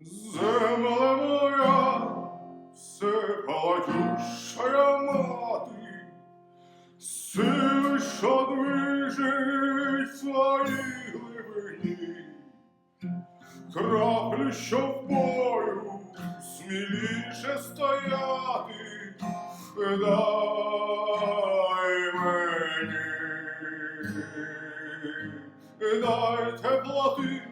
Земля моя, все палатющая мати, сили, що движить свої глибині, краплю, що в бою сміліше стояти, дай мені, дай теплоти,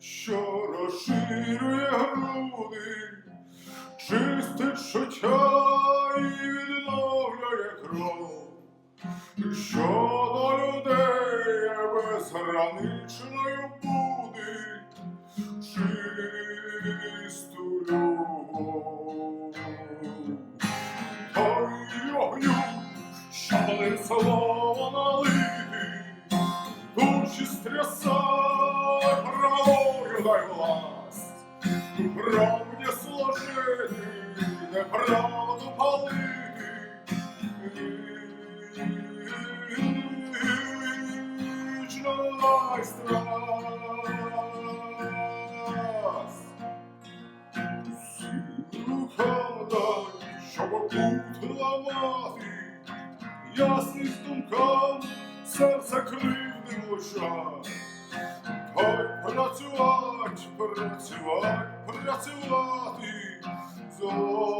що розширює груди, чистить чуття і відновлює кров, що до людей безграничною буде чисту любов. Ой, огню, що не слово налити, душі стрясай, правді сложити, неправду палити. Вічно дай страсть. Рукам дай, щоб путь ламати, ясність думкам, серце кривди влучать. Працювать, працювати, зола.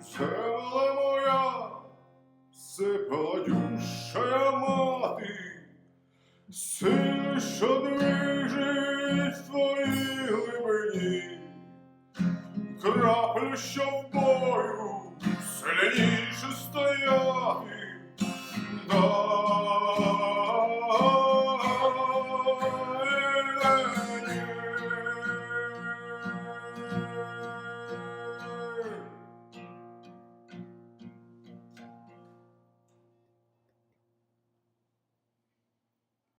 Земля моя, все паладющая мати, сили, що движить в твоїй глибині, краплю, що в бою, сильніше стояти,